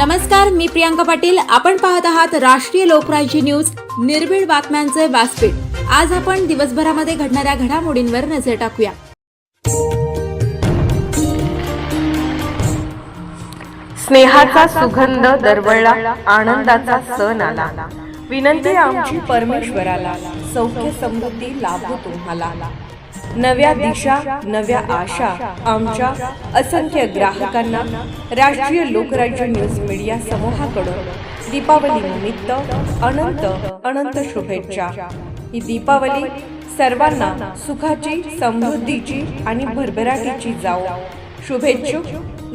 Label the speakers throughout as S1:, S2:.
S1: नमस्कार मी प्रियांका पाटील. आपण पाहत आहात राष्ट्रीय लोकराज्य न्यूज. निर्भीड बातम्यांचे व्यासपीठ. आज आपण दिवसभरामध्ये घडणाऱ्या घडामोडींवर नजर टाकूया.
S2: स्नेहाचा सुगंध दरवळला आनंदाचा सण आला. विनंती आमची परमेश्वराला. सौख्य समृद्धी लाभो तुम्हाला. नव्या दिशा नव्या आशा आमच्या असंख्य ग्राहकांना राष्ट्रीय लोकराज्य न्यूज मीडिया समूहाकडून दीपावली निमित्त अनंत अनंत शुभेच्छा. ही दीपावली सर्वांना सुखाची समृद्धीची आणि भरभराटीची जाओ शुभेच्छुक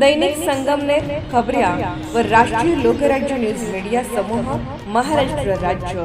S2: दैनिक संगमनेर खबऱ्या व राष्ट्रीय लोकराज्य न्यूज मीडिया समूह महाराष्ट्र राज्य.